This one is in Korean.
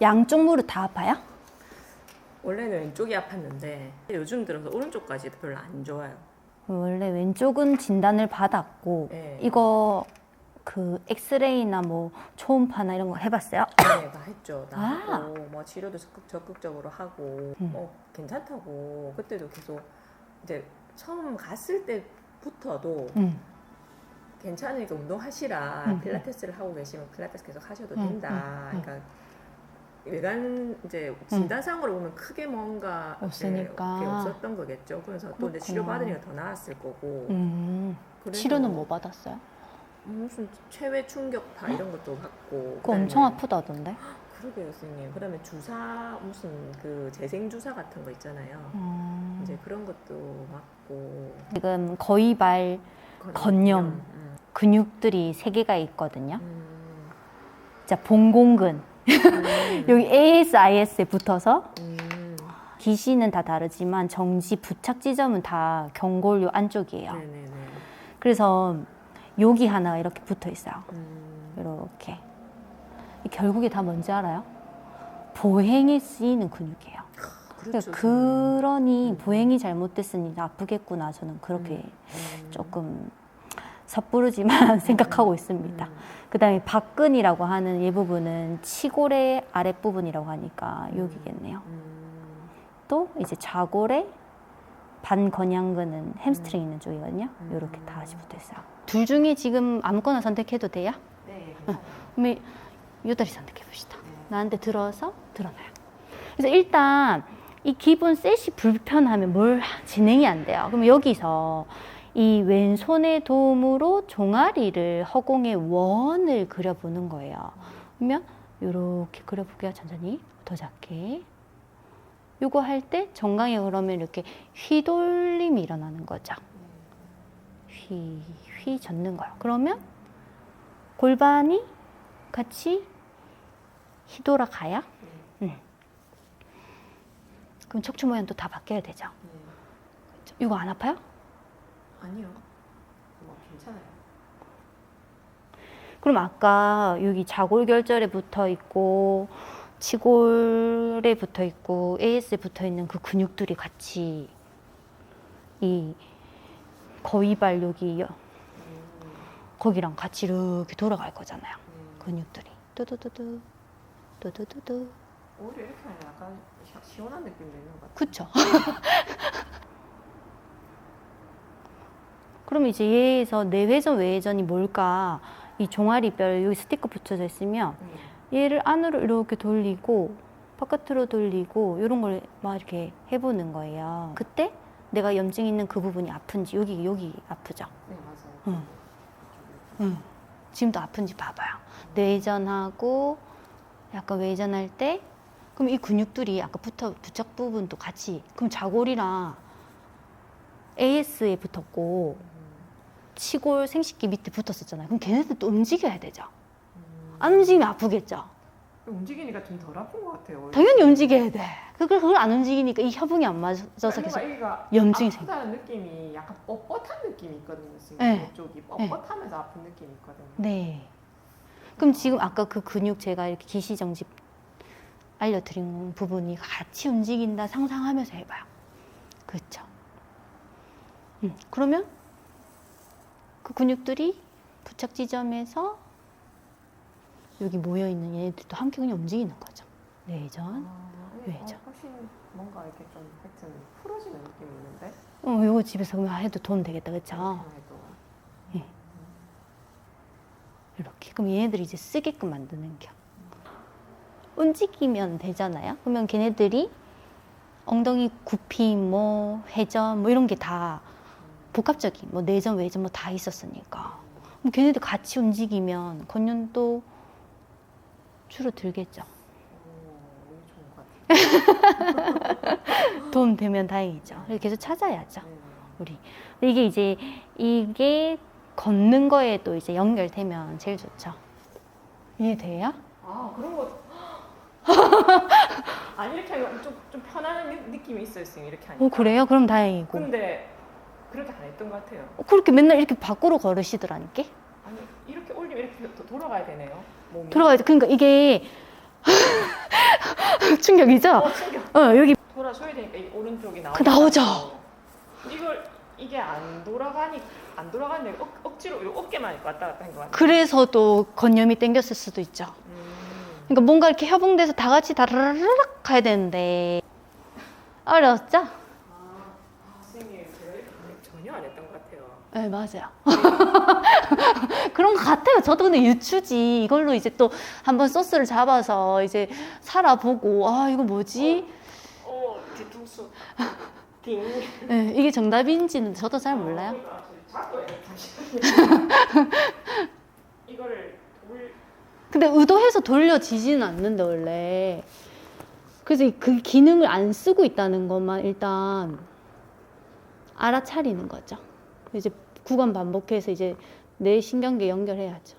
양쪽 무릎 다 아파요? 원래는 왼쪽이 아팠는데 요즘 들어서 오른쪽까지 별로 안 좋아요. 원래 왼쪽은 진단을 받았고 네. 이거 그 엑스레이나 뭐 초음파나 이런 거 해봤어요? 네, 다 했죠. 다 아. 하고 뭐 치료도 적극, 적극적으로 하고 음. 뭐 괜찮다고 그때도 계속 이제 처음 갔을 때부터도 음. 괜찮으니까 운동하시라 음. 필라테스를 하고 계시면 필라테스 계속 하셔도 음, 된다. 음, 음. 그러니까 외관 이제 진단 상으로 보면 크게 뭔가 이제 없으니까. 없었던 거겠죠. 그래서 또 이제. 치료 받으니까 더 나았을 거고. 음. 치료는 뭐 받았어요? 무슨 체외 충격파 이런 것도 받고. 그거 엄청 아프다던데? 그러게요, 선생님. 그다음에 주사 무슨 그 재생 주사 같은 거 있잖아요. 음. 이제 그런 것도 맞고. 지금 거위발 건염. 음. 근육들이 세 개가 있거든요. 음. 자, 봉공근. 음. 여기 ASIS에 붙어서 음. 기시는 다 다르지만 정지 부착 지점은 다 경골요 안쪽이에요. 네네네. 그래서 여기 하나가 이렇게 붙어 있어요. 음. 이렇게. 이 결국에 다 뭔지 알아요? 보행에 쓰이는 근육이에요. 그렇죠. 그러니까 그러니 음. 보행이 잘못됐으니 아프겠구나 저는 그렇게 음. 조금 섣부르지만 생각하고 있습니다. 음. 그 다음에 박근이라고 하는 이 부분은 치골의 아랫부분이라고 하니까 여기겠네요. 음. 또 이제 좌골의 반건양근은 햄스트링 있는 쪽이거든요. 음. 이렇게 다 같이 붙어 있어요. 둘 중에 지금 아무거나 선택해도 돼요? 네. 괜찮아요. 그러면 요다리 선택해 봅시다. 네. 나한테 들어서 드러나요. 그래서 일단 이 기본 셋이 불편하면 뭘 진행이 안 돼요. 그럼 여기서 이 왼손의 도움으로 종아리를 허공의 원을 그려보는 거예요. 그러면 이렇게 그려볼게요. 천천히 더 작게. 요거 할 때 정강이 그러면 이렇게 휘돌림이 일어나는 거죠. 휘, 휘 젓는 거예요. 그러면 골반이 같이 휘돌아가요. 음. 그럼 척추 모양도 다 바뀌어야 되죠. 네. 이거 안 아파요? 아니요. 뭐 괜찮아요. 그럼 아까 여기 좌골결절에 붙어 있고 치골에 붙어 있고 AS에 붙어 있는 그 근육들이 같이 이 거위발 여기. 거기랑 같이 이렇게 돌아갈 거잖아요. 음. 근육들이 뚜두두두 뚜두두두 오히려 이렇게 하면 약간 시- 시원한 느낌도 있는 것 같아요. 그쵸? 그럼 이제 얘에서 내회전 외회전이 뭘까? 이 종아리뼈 여기 스티커 붙여져 있으면 네. 얘를 안으로 이렇게 돌리고 바깥으로 돌리고 이런 걸 막 이렇게 해보는 거예요. 그때 내가 염증 있는 그 부분이 아픈지 여기 여기 아프죠? 네, 맞아요. 응. 응. 지금도 아픈지 봐봐요. 내전하고 약간 외전할 때 그럼 이 근육들이 아까 붙어 부착 부분도 같이 그럼 좌골이랑 AS에 붙었고 치골 생식기 밑에 붙었었잖아요. 그럼 걔네들도 움직여야 되죠. 음. 안 움직이면 아프겠죠. 움직이니까 좀 덜 아픈 것 같아요. 당연히 움직여야 돼. 그걸 그걸 안 움직이니까 이 협응이 안 맞아서 계속 염증이 아프다는 느낌이 약간 뻣뻣한 느낌이 있거든요. 지금 네. 이쪽이 네. 뻣뻣하면서 아픈 느낌이 있거든요. 네. 그럼 지금 아까 그 근육 제가 이렇게 기시정지 알려드린 부분이 같이 움직인다 상상하면서 해봐요. 그렇죠. 음, 그러면 그 근육들이 부착 지점에서 여기 모여 있는 얘네들도 함께 그냥 움직이는 거죠. 내전. 아, 네. 왜죠? 어, 훨씬 뭔가 이렇게 좀 하여튼 풀어지는 느낌이 있는데. 어, 이거 집에서 그냥 해도 도움 되겠다, 그렇죠? 이렇게. 그럼 얘네들이 이제 쓰게끔 만드는 겨. 움직이면 되잖아요. 그러면 걔네들이 엉덩이 굽힘, 뭐 회전, 뭐 이런 게 다 복합적인 뭐 내전, 외전 뭐 다 있었으니까. 그럼 걔네들 같이 움직이면 건연도 줄어들겠죠. 도움 되면 다행이죠. 계속 찾아야죠. 네. 우리. 이게 이제 이게 걷는 거에 또 이제 연결되면 제일 좋죠. 이해돼요? 아 그런 거. 아니 이렇게 하면 좀, 좀 편안한 느- 느낌이 있어요, 선생님. 이렇게 하니까. 어 그래요? 그럼 다행이고. 근데 그렇게 안 했던 것 같아요. 어, 그렇게 맨날 이렇게 밖으로 걸으시더라니까. 아니 이렇게 올리면 이렇게 도- 돌아가야 되네요. 몸이. 돼. 그러니까 이게 충격이죠? 어, 충격. 어, 여기 돌아 서야 되니까 이 오른쪽이 나오고. 그 나오죠? 이걸 이게 안 돌아가니 안 돌아가는데 억, 억지로 이 어깨만 왔다 갔다 한거 같아. 그래서도 건염이 땡겼을 수도 있죠. 음. 그러니까 뭔가 이렇게 협응돼서 다 같이 다르르륵 가야 되는데 어려웠죠? 아, 선생님 제가 이렇게 전혀 안 했던 것 같아요. 네 맞아요. 그런 것 같아요. 저도 근데 유추지 이걸로 이제 또 한번 소스를 잡아서 이제 살아보고 아 이거 뭐지? 어 뒤통수. 딩. 네, 이게 정답인지는 저도 잘 몰라요. 자꾸 이거를 돌 근데 의도해서 돌려지지는 않는데 원래 그래서 이그 기능을 안 쓰고 있다는 것만 일단 알아차리는 거죠. 이제 구간 반복해서 이제 내 신경계 연결해야죠.